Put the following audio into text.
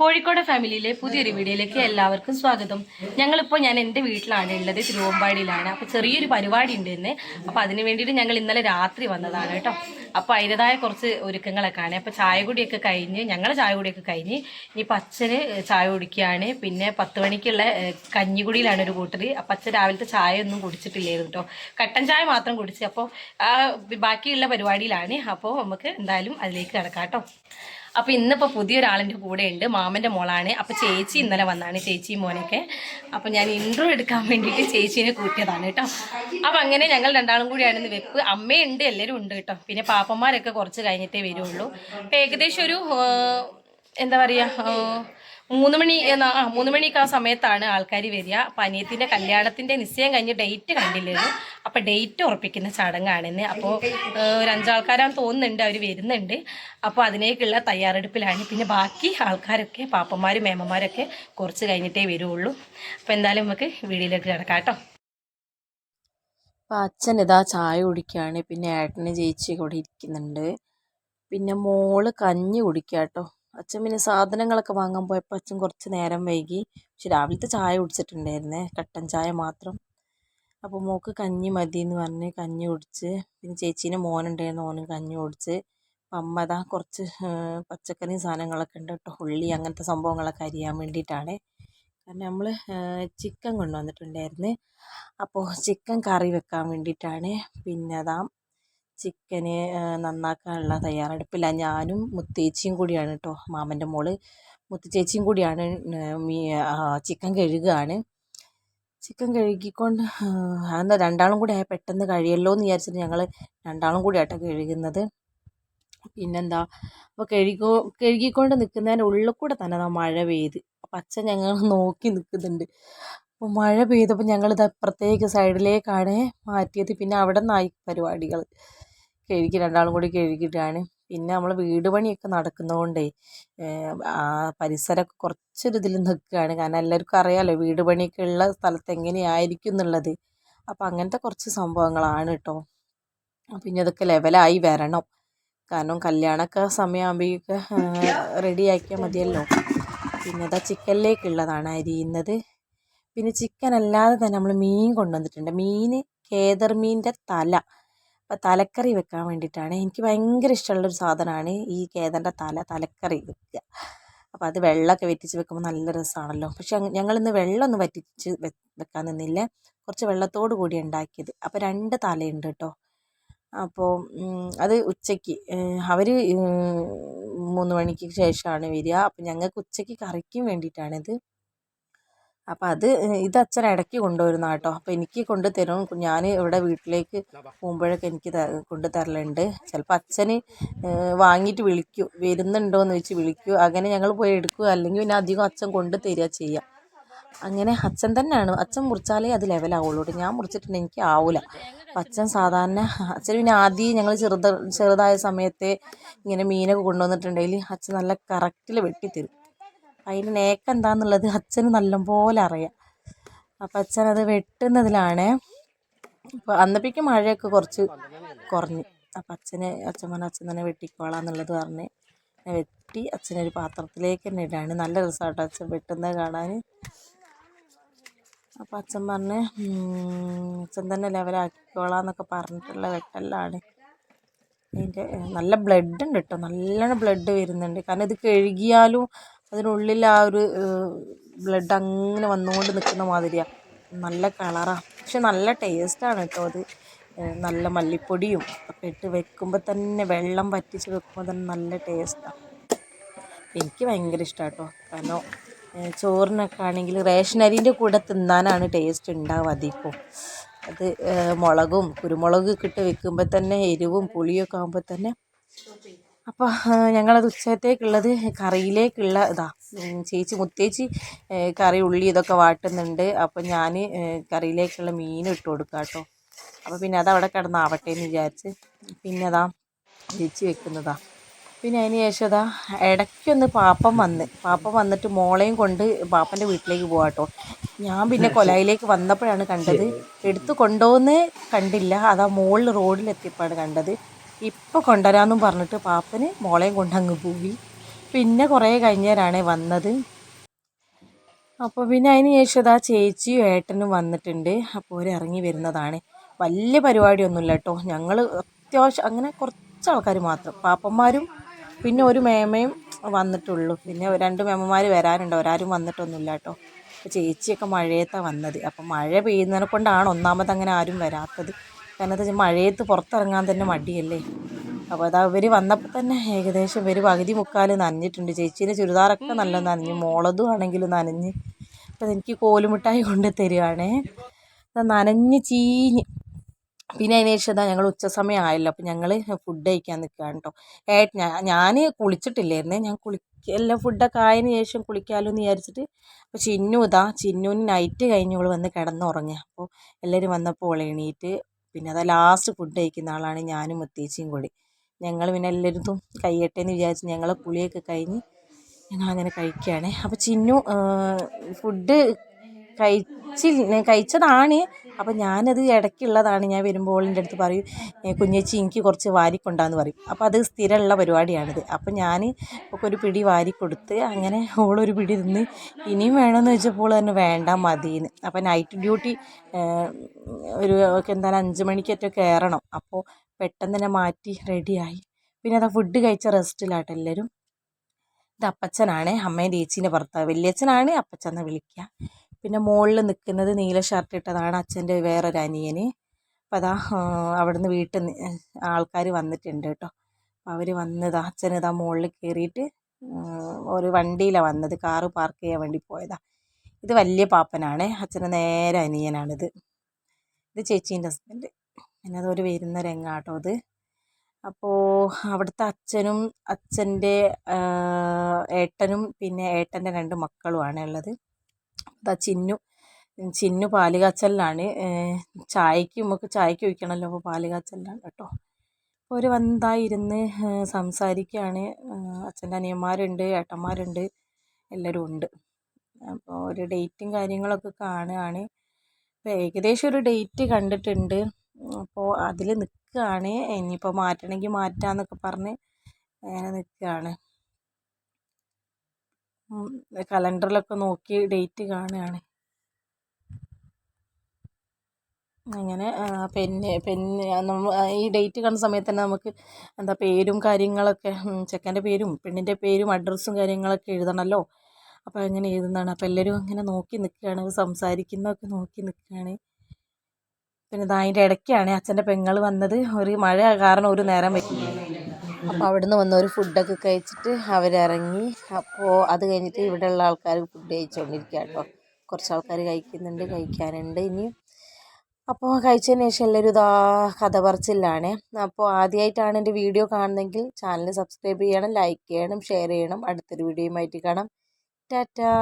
കോഴിക്കോട് ഫാമിലിയിലെ പുതിയൊരു വീഡിയോയിലേക്ക് എല്ലാവർക്കും സ്വാഗതം. ഞങ്ങളിപ്പോൾ ഞാൻ എന്റെ വീട്ടിലാണ് ഉള്ളത് തിരുവമ്പാടിയിലാണ്. അപ്പോൾ ചെറിയൊരു പരിപാടി ഉണ്ട് തന്നെ അപ്പോൾ അതിന് വേണ്ടിയിട്ട് ഞങ്ങൾ ഇന്നലെ രാത്രി വന്നതാണ് കേട്ടോ. അപ്പോൾ അതിന്റെതായ കുറച്ച് ഒരുക്കങ്ങളൊക്കെ ആണ്. അപ്പോൾ ചായ കുടിയൊക്കെ കഴിഞ്ഞ് ഞങ്ങൾ ചായ കുടിയൊക്കെ കഴിഞ്ഞ് ഇനിയിപ്പോൾ അച്ഛന് ചായ കുടിക്കുകയാണ് പിന്നെ പത്ത് മണിക്കുള്ള കഞ്ഞിക്കുടിയിലാണ് ഒരു കൂട്ടർ അപ്പം അച്ഛൻ രാവിലത്തെ ചായ ഒന്നും കുടിച്ചിട്ടില്ലായിരുന്നു കേട്ടോ. കട്ടൻ ചായ മാത്രം കുടിച്ച്. അപ്പോൾ ബാക്കിയുള്ള പരിപാടിയിലാണ്. അപ്പോൾ നമുക്ക് എന്തായാലും അതിലേക്ക് കിടക്കാം കേട്ടോ. അപ്പൊ ഇന്നിപ്പോ പുതിയൊരാളിന്റെ കൂടെ ഉണ്ട് മാമന്റെ മോളാണ്. അപ്പൊ ചേച്ചി ഇന്നലെ വന്നാണ് ചേച്ചി മോനൊക്കെ. അപ്പൊ ഞാൻ ഇൻട്രോ എടുക്കാൻ വേണ്ടിയിട്ട് ചേച്ചീനെ കൂട്ടിയതാണ് കേട്ടോ. അപ്പൊ അങ്ങനെ ഞങ്ങൾ രണ്ടാളും കൂടിയാണ് ഇന്ന് വെപ്പ്. അമ്മയുണ്ട് എല്ലാരും ഉണ്ട് കേട്ടോ. പിന്നെ പാപ്പന്മാരൊക്കെ കുറച്ച് കഴിഞ്ഞിട്ടേ വരുള്ളൂ. അപ്പൊ ഏകദേശം ഒരു എന്താ പറയാ മൂന്ന് മണി ആ മൂന്ന് മണിക്ക് ആ സമയത്താണ് ആൾക്കാർ വരിക. അപ്പം അനിയത്തിന്റെ കല്യാണത്തിന്റെ നിശ്ചയം കഴിഞ്ഞ് ഡേറ്റ് കണ്ടില്ലേ അപ്പം ഡേറ്റ് ഉറപ്പിക്കുന്ന ചടങ്ങാണെന്ന്. അപ്പോൾ ഒരു അഞ്ചാൾക്കാരാന്ന് തോന്നുന്നുണ്ട് അവർ വരുന്നുണ്ട്. അപ്പോൾ അതിനേക്കുള്ള തയ്യാറെടുപ്പിലാണ്. പിന്നെ ബാക്കി ആൾക്കാരൊക്കെ പാപ്പന്മാരും മേമ്മമാരൊക്കെ കുറച്ച് കഴിഞ്ഞിട്ടേ വരുള്ളൂ. അപ്പോൾ എന്തായാലും നമുക്ക് വീടിലേക്ക് കിടക്കാം കേട്ടോ. അപ്പം അച്ഛൻ ഇതാ ചായ കുടിക്കുകയാണ് പിന്നെ ഏട്ടന് ചേച്ചി കൂടെ ഇരിക്കുന്നുണ്ട്. പിന്നെ മോൾ കഞ്ഞി കുടിക്കുക കേട്ടോ അച്ഛൻ പിന്നെ സാധനങ്ങളൊക്കെ വാങ്ങാൻ പോയപ്പോൾ അച്ഛൻ കുറച്ച് നേരം വൈകി. പക്ഷെ രാവിലത്തെ ചായ കുടിച്ചിട്ടുണ്ടായിരുന്നേ കട്ടൻ ചായ മാത്രം. അപ്പോൾ മോക്ക് കഞ്ഞി മതി എന്ന് പറഞ്ഞ് കഞ്ഞി കുടിച്ച് പിന്നെ ചേച്ചീന്റെ മോനുണ്ടായിരുന്നു ഓനും കഞ്ഞി കുടിച്ച്. അമ്മ അതാ കുറച്ച് പച്ചക്കറി സാധനങ്ങളൊക്കെ ഉണ്ട് കേട്ടോ ഉള്ളി അങ്ങനത്തെ സംഭവങ്ങളൊക്കെ അരിയാൻ വേണ്ടിയിട്ടാണ്. കാരണം നമ്മൾ ചിക്കൻ കൊണ്ടുവന്നിട്ടുണ്ടായിരുന്നു. അപ്പോൾ ചിക്കൻ കറി വെക്കാൻ വേണ്ടിയിട്ടാണ്. പിന്നെ അതാ ചിക്കന് നന്നാക്കാനുള്ള തയ്യാറെടുപ്പില്ല. ഞാനും മുത്തേച്ചിയും കൂടിയാണ് കേട്ടോ മാമന്റെ മോൾ മുത്തുച്ചേച്ചിയും കൂടിയാണ് ചിക്കൻ കഴുകുകയാണ് ചിക്കൻ കഴുകിക്കൊണ്ട് അതെന്താ രണ്ടാളും കൂടി ആയാൽ പെട്ടെന്ന് കഴിയല്ലോ എന്ന് വിചാരിച്ചിട്ട് ഞങ്ങൾ രണ്ടാളും കൂടി ആട്ടോ കഴുകുന്നത്. പിന്നെന്താ അപ്പോൾ കഴുകോ കഴുകിക്കൊണ്ട് നിൽക്കുന്നതിന്റെ ഉള്ളിൽ കൂടെ തന്നെ മഴ പെയ്ത്. പച്ച ഞങ്ങൾ നോക്കി നിൽക്കുന്നുണ്ട് അപ്പോൾ മഴ പെയ്തപ്പോൾ ഞങ്ങളിത് അപ്പുറത്തേക്ക് സൈഡിലേക്കാണ് മാറ്റിയത്. പിന്നെ അവിടെ നിന്നായി പരിപാടികൾ കഴുകി രണ്ടാളും കൂടി കഴുകിയിട്ടാണ്. പിന്നെ നമ്മൾ വീട് പണിയൊക്കെ നടക്കുന്നതുകൊണ്ടേ ആ പരിസരമൊക്കെ കുറച്ചൊരു ഇതിൽ നിൽക്കുകയാണ്. കാരണം എല്ലാവർക്കും അറിയാമല്ലോ വീട് പണിയൊക്കെ ഉള്ള സ്ഥലത്ത് എങ്ങനെയായിരിക്കും എന്നുള്ളത്. അപ്പോൾ അങ്ങനത്തെ കുറച്ച് സംഭവങ്ങളാണ് കേട്ടോ പിന്നെ അതൊക്കെ ലെവലായി വരണം. കാരണം കല്യാണമൊക്കെ സമയമാകുമ്പോഴേക്ക് റെഡിയാക്കിയാൽ മതിയല്ലോ. പിന്നെ അതാ ചിക്കനിലേക്കുള്ളതാണ് അരിയുന്നത് പിന്നെ ചിക്കൻ അല്ലാതെ തന്നെ നമ്മൾ മീൻ കൊണ്ടുവന്നിട്ടുണ്ട്. മീൻ കേദർ മീനിന്റെ തല. അപ്പോൾ തലക്കറി വെക്കാൻ വേണ്ടിയിട്ടാണ് എനിക്ക് ഭയങ്കര ഇഷ്ടമുള്ളൊരു സാധനമാണ് ഈ കേതന്റെ തല തലക്കറി വെക്കുക അപ്പോൾ അത് വെള്ളമൊക്കെ വറ്റിച്ച് വെക്കുമ്പോൾ നല്ല രസമാണല്ലോ പക്ഷെ ഞങ്ങളിന്ന് വെള്ളമൊന്നും വറ്റിച്ച് വെക്കാൻ നിന്നില്ല. കുറച്ച് വെള്ളത്തോട് കൂടി ഉണ്ടാക്കിയത്. അപ്പോൾ രണ്ട് തലയുണ്ട് കേട്ടോ അപ്പോൾ അത് ഉച്ചയ്ക്ക് അവർ മൂന്ന് മണിക്ക് ശേഷമാണ് വരിക. അപ്പോൾ ഞങ്ങൾക്ക് ഉച്ചയ്ക്ക് കറിക്കും വേണ്ടിയിട്ടാണിത് അപ്പം അത് ഇത് അച്ഛൻ ഇടയ്ക്ക് കൊണ്ടുവരുന്ന കേട്ടോ. അപ്പം എനിക്ക് കൊണ്ട് തരും. ഞാൻ ഇവിടെ വീട്ടിലേക്ക് പോകുമ്പോഴൊക്കെ എനിക്ക് കൊണ്ട് തരലുണ്ട്. ചിലപ്പോൾ അച്ഛന് വാങ്ങിയിട്ട് വിളിക്കും. വരുന്നുണ്ടോ എന്ന് വെച്ച് വിളിക്കും. അങ്ങനെ ഞങ്ങൾ പോയി എടുക്കുക. അല്ലെങ്കിൽ പിന്നെ അധികം അച്ഛൻ കൊണ്ട് തരിക ചെയ്യുക അങ്ങനെ അച്ഛൻ തന്നെയാണ്. അച്ഛൻ മുറിച്ചാലേ അത് ലെവലാവുള്ളൂ ഞാൻ മുറിച്ചിട്ടുണ്ടെങ്കിൽ എനിക്ക് ആവില്ല അപ്പം അച്ഛൻ സാധാരണ അച്ഛൻ പിന്നെ ആദ്യം ഞങ്ങൾ ചെറുത ചെറുതായ സമയത്തെ ഇങ്ങനെ മീനൊക്കെ കൊണ്ടുവന്നിട്ടുണ്ടെങ്കിൽ അച്ഛൻ നല്ല കറക്റ്റിൽ വെട്ടിത്തരും. അതിന്റെ നേക്ക് എന്താണെന്നുള്ളത് അച്ഛന് നല്ലപോലെ അറിയാം. അപ്പം അച്ഛൻ അത് വെട്ടുന്നതിലാണ്. അപ്പോൾ അന്നപ്പേക്ക് മഴയൊക്കെ കുറച്ച് കുറഞ്ഞു. അപ്പം അച്ഛന് അച്ഛൻ പറഞ്ഞ അച്ഛൻ തന്നെ വെട്ടിക്കോളാം എന്നുള്ളത് പറഞ്ഞ് വെട്ടി അച്ഛനൊരു പാത്രത്തിലേക്ക് തന്നെ ഇടാണ്. നല്ല രസമാട്ടോ അച്ഛൻ വെട്ടുന്നത് കാണാൻ. അപ്പം അച്ഛൻ പറഞ്ഞ് അച്ഛൻ തന്നെ ലെവലാക്കിക്കോളാം എന്നൊക്കെ പറഞ്ഞിട്ടുള്ള വെട്ടലാണ് അതിന്റെ നല്ല ബ്ലഡ് ഉണ്ട് കേട്ടോ നല്ലോണം ബ്ലഡ് വരുന്നുണ്ട്. കാരണം ഇത് കഴുകിയാലും അതിനുള്ളിൽ ആ ഒരു ബ്ലഡ് അങ്ങനെ വന്നുകൊണ്ട് നിൽക്കുന്ന മാതിരിയാണ് നല്ല കളറാണ് പക്ഷെ നല്ല ടേസ്റ്റാണ് കേട്ടോ അത്. നല്ല മല്ലിപ്പൊടിയും ഒക്കെ ഇട്ട് വെക്കുമ്പോൾ തന്നെ വെള്ളം വറ്റിച്ച് വെക്കുമ്പോൾ തന്നെ നല്ല ടേസ്റ്റാണ് എനിക്ക് ഭയങ്കര ഇഷ്ടമാണ് കേട്ടോ കാരണം ചോറിനൊക്കെ ആണെങ്കിൽ റേഷൻ അരിന്റെ കൂടെ തിന്നാനാണ് ടേസ്റ്റ് ഉണ്ടാവുക അധികവും. അത് മുളകും കുരുമുളകും ഇട്ട് വെക്കുമ്പോൾ തന്നെ എരിവും പുളിയൊക്കെ ആകുമ്പോൾ തന്നെ അപ്പോൾ ഞങ്ങളത് ഉച്ചത്തേക്കുള്ളത് കറിയിലേക്കുള്ള ഇതാ ചേച്ചി മുത്തേച്ചി കറി ഉള്ളി ഇതൊക്കെ വാട്ടുന്നുണ്ട്. അപ്പോൾ ഞാൻ കറിയിലേക്കുള്ള മീൻ ഇട്ട് കൊടുക്കാം കേട്ടോ അപ്പോൾ പിന്നെ അതവിടെ കിടന്നാവട്ടെ എന്ന് വിചാരിച്ച് പിന്നെ അതാ ചേച്ചി വെക്കുന്നതാ. പിന്നെ അതിന് ശേഷം അതാ ഇടയ്ക്കൊന്ന് പാപ്പം വന്ന് പാപ്പം വന്നിട്ട് മോളെയും കൊണ്ട് പാപ്പന്റെ വീട്ടിലേക്ക് പോവാം കേട്ടോ ഞാൻ പിന്നെ കൊലായിലേക്ക് വന്നപ്പോഴാണ് കണ്ടത്. എടുത്ത് കൊണ്ടുപോകുന്നേ കണ്ടില്ല. അതാ മുകളിൽ റോഡിലെത്തിയപ്പോഴാണ് കണ്ടത്. ഇപ്പോൾ കൊണ്ടുവരാമെന്നും പറഞ്ഞിട്ട് പാപ്പന് മോളെയും കൊണ്ടങ്ങ് പോയി. പിന്നെ കുറേ കഴിഞ്ഞേരാണ് വന്നത്. അപ്പോൾ പിന്നെ അതിന് ശേഷം ഇതാ ചേച്ചിയും ഏട്ടനും വന്നിട്ടുണ്ട്. അപ്പോൾ അവർ ഇറങ്ങി വരുന്നതാണ്. വലിയ പരിപാടിയൊന്നുമില്ല കേട്ടോ. ഞങ്ങൾ അത്യാവശ്യം അങ്ങനെ കുറച്ച് ആൾക്കാർ മാത്രം. പാപ്പന്മാരും പിന്നെ ഒരു മേമയും വന്നിട്ടുള്ളൂ. പിന്നെ രണ്ട് മേമന്മാർ വരാനുണ്ട്. ഒരാരും വന്നിട്ടൊന്നുമില്ല കേട്ടോ. ചേച്ചിയൊക്കെ മഴയത്താണ് വന്നത്. അപ്പം മഴ പെയ്യുന്നതിനെ കൊണ്ടാണ് ഒന്നാമത് അങ്ങനെ ആരും വരാത്തത്. കാരണം എന്താ മഴയത്ത് പുറത്തിറങ്ങാൻ തന്നെ മടിയല്ലേ? അപ്പോൾ അതാ ഇവർ വന്നപ്പോൾ തന്നെ ഏകദേശം ഇവർ പകുതി മുക്കാൽ നനഞ്ഞിട്ടുണ്ട്. ചേച്ചീന്റെ ചുരിദാറൊക്കെ നല്ല നനഞ്ഞു മോളതും ആണെങ്കിലും നനഞ്ഞ്. അപ്പോൾ എനിക്ക് കോലുമിട്ടായി കൊണ്ട് അത് നനഞ്ഞ് ചീഞ്ഞ്. പിന്നെ അതിന് ശേഷം ഇതാ ഞങ്ങൾ ഉച്ചസമയം ആയല്ലോ. അപ്പം ഞങ്ങൾ ഫുഡ് കഴിക്കാൻ നിൽക്കുകയാണ് കേട്ടോ ഏട്ട ഞാൻ കുളിച്ചിട്ടില്ലായിരുന്നേ. ഞാൻ കുളിക്ക എല്ലാം ഫുഡൊക്കെ ആയതിന് ശേഷം കുളിക്കാമല്ലോ എന്ന് വിചാരിച്ചിട്ട്. അപ്പോൾ ചിന്നു ഇതാ ചിന്നുവിന് നൈറ്റ് കഴിഞ്ഞ് ഇവൾ വന്ന് കിടന്നുറങ്ങുക. അപ്പോൾ എല്ലാവരും വന്നപ്പോൾ എണീറ്റ് പിന്നെ അതാ ലാസ്റ്റ് ഫുഡ് കഴിക്കുന്ന ആളാണ് ഞാനും മുത്തേച്ചിയും കൂടി. ഞങ്ങൾ പിന്നെ എല്ലായിടത്തും കഴിയട്ടെ എന്ന് വിചാരിച്ച് ഞങ്ങൾ കുളിയൊക്കെ കഴിഞ്ഞ് ഞങ്ങളങ്ങനെ കഴിക്കുകയാണ്. അപ്പോൾ ചിന്നു ഫുഡ് കഴിച്ചില്ല കഴിച്ചതാണ്. അപ്പം ഞാനത് ഇടയ്ക്കുള്ളതാണ്. ഞാൻ വരുമ്പോൾ എന്റെ അടുത്ത് പറയും കുഞ്ഞേച്ചി എനിക്ക് കുറച്ച് വാരിക്കൊണ്ടാന്ന് പറയും. അപ്പോൾ അത് സ്ഥിരമുള്ള പരിപാടിയാണിത്. അപ്പം ഞാൻ ഒക്കെ ഒരു പിടി വാരി കൊടുത്ത് അങ്ങനെ ഓളൊരു പിടി തിന്ന് ഇനിയും വേണമെന്ന് വെച്ചപ്പോൾ തന്നെ വേണ്ട മതിയെന്ന് അപ്പം നൈറ്റ് ഡ്യൂട്ടി ഒരു എന്തായാലും അഞ്ച് മണിക്കേറ്റം കയറണം അപ്പോൾ പെട്ടെന്ന് തന്നെ മാറ്റി റെഡിയായി. പിന്നെ അതാ ഫുഡ് കഴിച്ച റെസ്റ്റിലാട്ടോ എല്ലാവരും ഇത് അപ്പച്ചനാണ് അമ്മേന്റെ ചേച്ചീന്റെ ഭർത്താവ്. വലിയച്ഛനാണ് അപ്പച്ചെന്ന് വിളിക്കുക പിന്നെ മുകളിൽ നിൽക്കുന്നത് നീല ഷർട്ട് ഇട്ടതാണ് അച്ഛന്റെ വേറൊരു അനിയന്. അപ്പം അതാ അവിടുന്ന് വീട്ടിൽ നിന്ന് ആൾക്കാർ വന്നിട്ടുണ്ട് കേട്ടോ. അവർ വന്നതാ അച്ഛൻ ഇതാ മുകളിൽ കയറിയിട്ട് ഒരു വണ്ടിയിലാണ് വന്നത് കാറ് പാർക്ക് ചെയ്യാൻ വേണ്ടി പോയതാ. ഇത് വലിയ പാപ്പനാണ് അച്ഛന് നേരെ അനിയനാണിത്. ഇത് ചേച്ചീന്റെ ഹസ്ബൻഡ് പിന്നെ അതൊരു വരുന്ന രംഗാട്ടോ അത്. അപ്പോൾ അവിടുത്തെ അച്ഛനും അച്ഛന്റെ ഏട്ടനും പിന്നെ ഏട്ടന്റെ രണ്ട് മക്കളുമാണ് ഉള്ളത്. അതാ ചിന്നു. ചിന്നു പാൽ കാച്ചലിലാണ് ചായക്ക് നമുക്ക് ചായക്ക് ഒഴിക്കണമല്ലോ അപ്പോൾ പാൽ കാച്ചലിലാണ് കേട്ടോ അപ്പോൾ ഒരു വന്നതാ സംസാരിക്കുകയാണ് അച്ഛന്റെ അനിയന്മാരുണ്ട് ഏട്ടന്മാരുണ്ട് എല്ലാവരും ഉണ്ട്. അപ്പോൾ ഒരു ഡേറ്റും കാര്യങ്ങളൊക്കെ കാണുകയാണ്. അപ്പോൾ ഏകദേശം ഒരു ഡേറ്റ് കണ്ടിട്ടുണ്ട്. അപ്പോൾ അതിൽ നിൽക്കുകയാണ്. ഇനിയിപ്പോൾ മാറ്റണമെങ്കിൽ മാറ്റാമെന്നൊക്കെ പറഞ്ഞ് അങ്ങനെ നിൽക്കുകയാണ്. കലണ്ടറിലൊക്കെ നോക്കി ഡേറ്റ് കാണുകയാണ്. അങ്ങനെ പെന്ന് പെന്ന് നമ്മൾ ഈ ഡേറ്റ് കാണുന്ന സമയത്ത് തന്നെ നമുക്ക് എന്താ പേരും കാര്യങ്ങളൊക്കെ ചെക്കന്റെ പേരും പെണ്ണിന്റെ പേരും അഡ്രസ്സും കാര്യങ്ങളൊക്കെ എഴുതണമല്ലോ. അപ്പോൾ അങ്ങനെ എഴുതുന്നതാണ്. അപ്പോൾ എല്ലാവരും അങ്ങനെ നോക്കി നിൽക്കുകയാണ് സംസാരിക്കുന്നതൊക്കെ നോക്കി നിൽക്കുകയാണ്. പിന്നെ ഇതാ അതിന്റെ ഇടയ്ക്കാണ് അച്ഛന്റെ പെങ്ങൾ വന്നത്. ഒരു മഴ കാരണം ഒരു നേരം വയ്ക്കും അപ്പോൾ അവിടുന്ന് വന്നവർ ഫുഡൊക്കെ കഴിച്ചിട്ട് അവരിറങ്ങി. അപ്പോൾ അത് കഴിഞ്ഞിട്ട് ഇവിടെയുള്ള ആൾക്കാർ ഫുഡ് കഴിച്ചുകൊണ്ടിരിക്കുക കേട്ടോ കുറച്ച് ആൾക്കാർ കഴിക്കുന്നുണ്ട് കഴിക്കാനുണ്ട് ഇനിയും അപ്പോൾ കഴിച്ചതിന് ശേഷം എല്ലാവരും ഇതാ കഥ പറച്ചിലാണ്. അപ്പോൾ ആദ്യമായിട്ടാണ് എന്റെ വീഡിയോ കാണുന്നതെങ്കിൽ ചാനൽ സബ്സ്ക്രൈബ് ചെയ്യണം ലൈക്ക് ചെയ്യണം ഷെയർ ചെയ്യണം. അടുത്തൊരു വീഡിയോയുമായിട്ട് കാണാം. ടാറ്റാ.